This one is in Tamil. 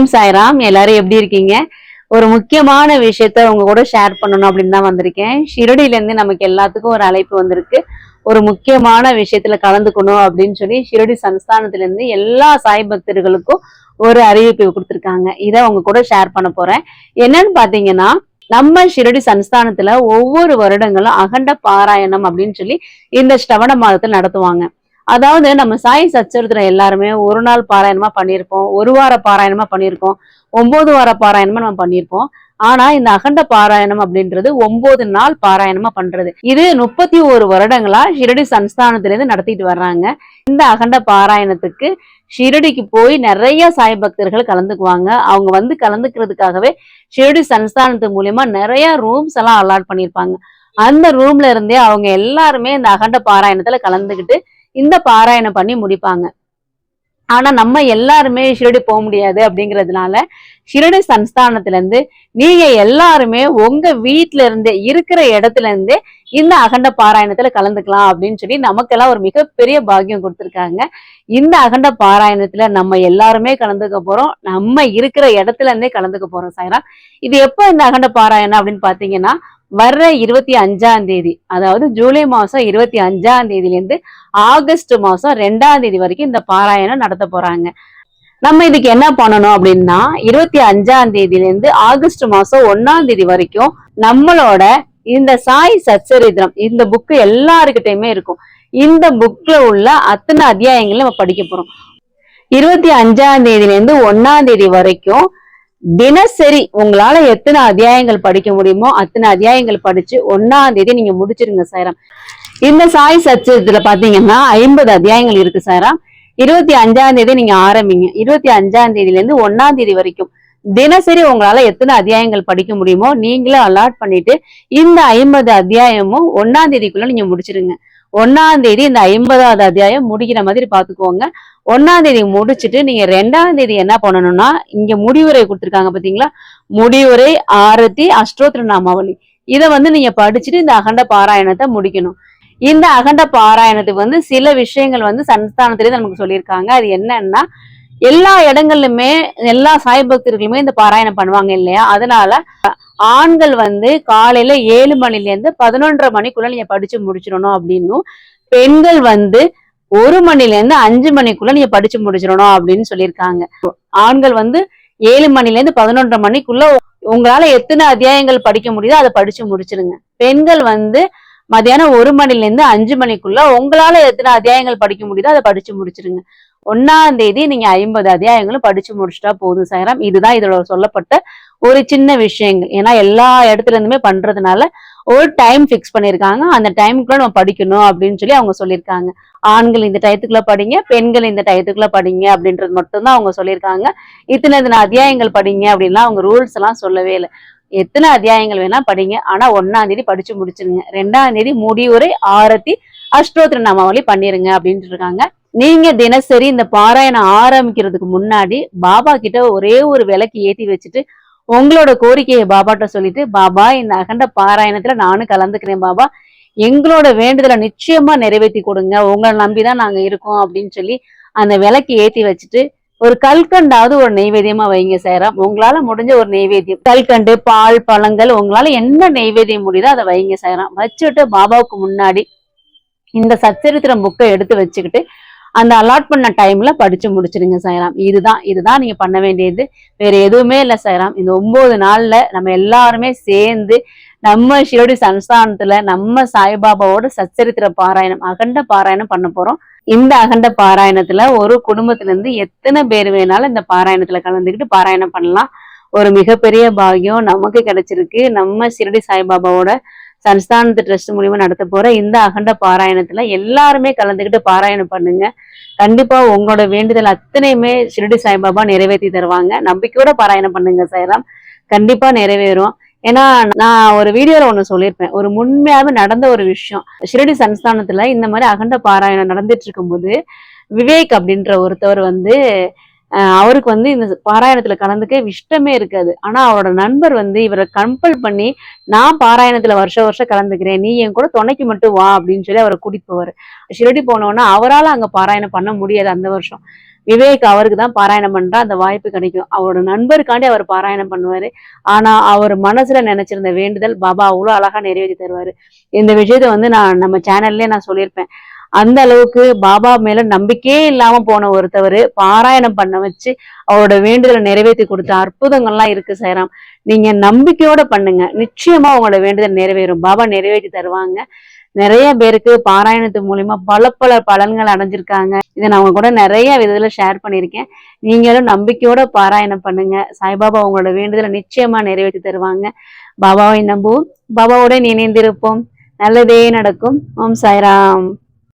ஓம் சாய்ராம். எல்லாரும் எப்படி இருக்கீங்க? ஒரு முக்கியமான விஷயத்த உங்க கூட ஷேர் பண்ணணும் அப்படின்னு தான் வந்திருக்கேன். ஷிரடியில இருந்து நமக்கு எல்லாத்துக்கும் ஒரு அழைப்பு வந்திருக்கு. ஒரு முக்கியமான விஷயத்துல கலந்துக்கணும் அப்படின்னு சொல்லி ஷிரடி சன்ஸ்தானத்துல இருந்து எல்லா சாய் பக்தர்களுக்கும் ஒரு அறிவிப்பு கொடுத்துருக்காங்க. இதை உங்க கூட ஷேர் பண்ண போறேன். என்னன்னு பாத்தீங்கன்னா நம்ம ஷிரடி சன்ஸ்தானத்துல ஒவ்வொரு வருடங்களும் அகண்ட பாராயணம் அப்படின்னு சொல்லி இந்த ஸ்ரவண மாதத்தில் நடத்துவாங்க. அதாவது நம்ம சாய் சச்சரித்திரம் எல்லாருமே ஒரு நாள் பாராயணமா பண்ணியிருப்போம் ஒரு வார பாராயணமா பண்ணியிருக்கோம் ஒன்பது வார பாராயணமா நம்ம பண்ணியிருப்போம். ஆனா இந்த அகண்ட பாராயணம் அப்படின்றது ஒன்பது நாள் பாராயணமா பண்றது. இது முப்பத்தி ஒரு வருடங்களா ஷிரடி சனஸ்தானத்துலேருந்து நடத்திட்டு வர்றாங்க. இந்த அகண்ட பாராயணத்துக்கு ஷிரடிக்கு போய் நிறைய சாய் பக்தர்கள் கலந்துக்குவாங்க. அவங்க வந்து கலந்துக்கிறதுக்காகவே ஷிரடி சன்ஸ்தானத்து மூலியமா நிறைய ரூம்ஸ் எல்லாம் அலாட் பண்ணியிருப்பாங்க. அந்த ரூம்ல இருந்தே அவங்க எல்லாருமே இந்த அகண்ட பாராயணத்துல கலந்துக்கிட்டு இந்த பாராயணம் பண்ணி முடிப்பாங்க. ஆனா நம்ம எல்லாருமே ஷிரடி போக முடியாது அப்படிங்கிறதுனால ஷிரடி சன்ஸ்தானத்துல இருந்து நீங்க எல்லாருமே உங்க வீட்டுல இருந்தே இருக்கிற இடத்துல இருந்தே இந்த அகண்ட பாராயணத்துல கலந்துக்கலாம் அப்படின்னு சொல்லி நமக்கெல்லாம் ஒரு மிகப்பெரிய பாக்கியம் கொடுத்துருக்காங்க. இந்த அகண்ட பாராயணத்துல நம்ம எல்லாருமே கலந்துக்க போறோம். நம்ம இருக்கிற இடத்துல இருந்தே கலந்துக்க போறோம் சாயரா இது எப்போ இந்த அகண்ட பாராயணம் அப்படின்னு பாத்தீங்கன்னா வர்ற இருபத்தி அஞ்சாம் தேதி அதாவது ஜூலை மாசம் இருபத்தி அஞ்சாம் தேதியிலேருந்து ஆகஸ்ட் மாசம் ரெண்டாம் தேதி வரைக்கும் இந்த பாராயணம் நடத்த போறாங்க. நம்ம இதுக்கு என்ன பண்ணணும் அப்படின்னா இருபத்தி அஞ்சாம் தேதியிலேருந்து ஆகஸ்ட் மாசம் ஒன்னாம் தேதி வரைக்கும் நம்மளோட இந்த சாய் சச்சரித்திரம் இந்த புக்கு எல்லாருக்கிட்டையுமே இருக்கும். இந்த புக்ல உள்ள அத்தனை அத்தியாயங்களும் நம்ம படிக்க போறோம். இருபத்தி அஞ்சாம் தேதியிலேருந்து ஒன்னாம் தேதி வரைக்கும் தினசரி உங்களால எத்தனை அத்தியாயங்கள் படிக்க முடியுமோ அத்தனை அத்தியாயங்கள் படிச்சு ஒன்னாம் தேதி நீங்க முடிச்சிருங்க சாய்ராம். இந்த சாய் சச்சரித்துல பாத்தீங்கன்னா ஐம்பது அத்தியாயங்கள் இருக்கு சாய்ராம். இருபத்தி அஞ்சாம் தேதி நீங்க ஆரம்பிங்க. இருபத்தி அஞ்சாம் தேதியில இருந்து ஒன்னாம் தேதி வரைக்கும் தினசரி உங்களால எத்தனை அத்தியாயங்கள் படிக்க முடியுமோ நீங்களே அலாட் பண்ணிட்டு இந்த ஐம்பது அத்தியாயமும் ஒன்னாம் தேதிக்குள்ள நீங்க முடிச்சிருங்க. ஒன்னாம் தேதி இந்த ஐம்பதாவது அத்தியாயம் முடிக்கிற மாதிரி பாத்துக்கோங்க. ஒன்னாம் தேதி முடிச்சுட்டு நீங்க ரெண்டாம் தேதி என்ன பண்ணணும்னா இங்க முடிவுரை கொடுத்துருக்காங்க பாத்தீங்களா? முடிவுரை ஆரத்தி அஷ்டோத்திர நாமாவளி இதை வந்து நீங்க படிச்சுட்டு இந்த அகண்ட பாராயணத்தை முடிக்கணும். இந்த அகண்ட பாராயணத்துக்கு வந்து சில விஷயங்கள் வந்து சன்ஸ்தானத்திலேயே நமக்கு சொல்லியிருக்காங்க. அது என்னன்னா எல்லா இடங்கள்லுமே எல்லா சாய் பக்தர்களுமே இந்த பாராயணம் பண்ணுவாங்க இல்லையா? அதனால ஆண்கள் வந்து காலையில ஏழு மணில இருந்து பதினொன்றரை மணிக்குள்ள நீங்க படிச்சு முடிச்சிடணும் அப்படின்னும். பெண்கள் வந்து ஒரு மணில இருந்து அஞ்சு மணிக்குள்ள நீங்க படிச்சு முடிச்சிடணும் அப்படின்னு சொல்லியிருக்காங்க. ஆண்கள் வந்து ஏழு மணில இருந்து பதினொன்றரை மணிக்குள்ள உங்களால எத்தனை அத்தியாயங்கள் படிக்க முடியுதோ அதை படிச்சு முடிச்சிருங்க. பெண்கள் வந்து மதியானம் ஒரு மணிலேருந்து அஞ்சு மணிக்குள்ள உங்களால எத்தனை அத்தியாயங்கள் படிக்க முடியுதோ அதை படிச்சு முடிச்சிருங்க. ஒன்னாம் தேதி நீங்க ஐம்பது அத்தியாயங்களும் படிச்சு முடிச்சிட்டா போதும் சாயராம். இதுதான் இதோட சொல்லப்பட்ட ஒரு சின்ன விஷயங்கள். ஏன்னா எல்லா இடத்துல இருந்துமே பண்றதுனால ஒரு டைம் ஃபிக்ஸ் பண்ணியிருக்காங்க அந்த டைமுக்குள்ள நம்ம படிக்கணும் அப்படின்னு சொல்லி அவங்க சொல்லியிருக்காங்க ஆண்கள் இந்த டயத்துக்குள்ள படிங்க பெண்கள் இந்த டயத்துக்குள்ள படிங்க அப்படின்றது மட்டும்தான் அவங்க சொல்லியிருக்காங்க இத்தனை இத்தனை அத்தியாயங்கள் படிங்க அப்படின்லாம் அவங்க ரூல்ஸ் எல்லாம் சொல்லவே இல்லை. எத்தனை அத்தியாயங்கள் வேணா படிங்க. ஆனா ஒன்னாம் தேதி படிச்சு முடிச்சிருங்க. ரெண்டாம் தேதி முடிவுரை ஆரத்தி அஷ்டோத்திர நாமாவளி பண்ணிருங்க அப்படின்ட்டு இருக்காங்க. நீங்க தினசரி இந்த பாராயணம் ஆரம்பிக்கிறதுக்கு முன்னாடி பாபா கிட்ட ஒரே ஒரு விளக்கு ஏத்தி வச்சுட்டு உங்களோட கோரிக்கையை பாபாட்ட சொல்லிட்டு பாபா இந்த அகண்ட பாராயணத்துல நானும் கலந்துக்கிறேன் பாபா. எங்களோட வேண்டுதலை நிச்சயமா நிறைவேற்றி கொடுங்க. உங்களை நம்பிதான் நாங்க இருக்கோம் அப்படின்னு சொல்லி அந்த விளக்கு ஏத்தி வச்சுட்டு ஒரு கல்கண்டாவது ஒரு நெய்வேத்தியமா வைங்க சேரம் உங்களால முடிஞ்ச ஒரு நெய்வேத்தியம் கல்கண்டு பால் பழங்கள் உங்களால என்ன நெய்வேத்தியம் முடியுதோ அதை வைங்க சேரம் வச்சுட்டு பாபாவுக்கு முன்னாடி இந்த சச்சரித்திரம் புக்கை எடுத்து வச்சுக்கிட்டு அந்த அலாட் பண்ண டைம்ல படிச்சு முடிச்சிருங்க சாய்ராம். இதுதான் இதுதான் நீங்க பண்ண வேண்டியது. வேற எதுவுமே இல்லை சாய்ராம். இந்த ஒன்பது நாள்ல நம்ம எல்லாருமே சேர்ந்து நம்ம ஷிரடி சன்ஸ்தானத்துல நம்ம சாய்பாபாவோட சச்சரித்திர பாராயணம் அகண்ட பாராயணம் பண்ண போறோம். இந்த அகண்ட பாராயணத்துல ஒரு குடும்பத்துல இருந்து எத்தனை பேர் வேணாலும் இந்த பாராயணத்துல கலந்துக்கிட்டு பாராயணம் பண்ணலாம். ஒரு மிகப்பெரிய பாகியம் நமக்கு கிடைச்சிருக்கு. நம்ம ஷிரடி சாய்பாபாவோட சன்ஸ்தானத்து ட்ரஸ்ட் மூலியமா நடத்த போற இந்த அகண்ட பாராயணத்துல எல்லாருமே கலந்துக்கிட்டு பாராயணம் பண்ணுங்க. கண்டிப்பா உங்களோட வேண்டுதல் அத்தனையுமே ஷிரடி சாய்பாபா நிறைவேற்றி தருவாங்க. நம்பிக்கையோட பாராயணம் பண்ணுங்க சாய்ராம். கண்டிப்பா நிறைவேறும். ஏன்னா நான் ஒரு வீடியோல ஒண்ணு சொல்லியிருப்பேன். ஒரு உண்மையாவே நடந்த ஒரு விஷயம். ஷிரடி சன்ஸ்தானத்துல இந்த மாதிரி அகண்ட பாராயணம் நடந்துட்டு இருக்கும்போது விவேக் அப்படின்ற ஒருத்தவர் வந்து அவருக்கு வந்து இந்த பாராயணத்துல கலந்துக்க இஷ்டமே இருக்காது. ஆனா அவரோட நண்பர் வந்து இவரை கம்பல் பண்ணி நான் பாராயணத்துல வருஷம் வருஷம் கலந்துக்கிறேன். நீ என் கூட துணைக்கு மட்டும் வா அப்படின்னு சொல்லி அவரை கூட்டிட்டு போவாரு. ஷிரடி போனோன்னா அவரால் அங்க பாராயணம் பண்ண முடியாது அந்த வருஷம். விவேக் அவருக்கு தான் பாராயணம் பண்ற அந்த வாய்ப்பு கிடைக்கும். அவரோட நண்பருக்காண்டி அவர் பாராயணம் பண்ணுவாரு. ஆனா அவர் மனசுல நினைச்சிருந்த வேண்டுதல் பாபா அவ்வளவு அழகா நிறைவேற்றி தருவாரு. இந்த விஷயத்த வந்து நான் நம்ம சேனல்லே நான் சொல்லியிருப்பேன். அந்த அளவுக்கு பாபா மேல நம்பிக்கையே இல்லாம போன ஒருத்தவர் பாராயணம் பண்ண வச்சு அவரோட வேண்டுதலை நிறைவேற்றி கொடுத்த அற்புதங்கள்லாம் இருக்கு சைராம். நீங்க நம்பிக்கையோட பண்ணுங்க. நிச்சயமா உங்களோட வேண்டுதல் நிறைவேறும். பாபா நிறைவேற்றி தருவாங்க. நிறைய பேருக்கு பாராயணத்து மூலியமா பல பல பலன்கள் அடைஞ்சிருக்காங்க. இதை நான் அவங்க கூட நிறைய விதத்துல ஷேர் பண்ணியிருக்கேன். நீங்களும் நம்பிக்கையோட பாராயணம் பண்ணுங்க. சாய்பாபா உங்களோட வேண்டுதலை நிச்சயமா நிறைவேற்றி தருவாங்க. பாபாவை நம்புவோம். பாபாவோட இணைந்திருப்போம். நல்லதே நடக்கும். ஓம் சாய்ராம்.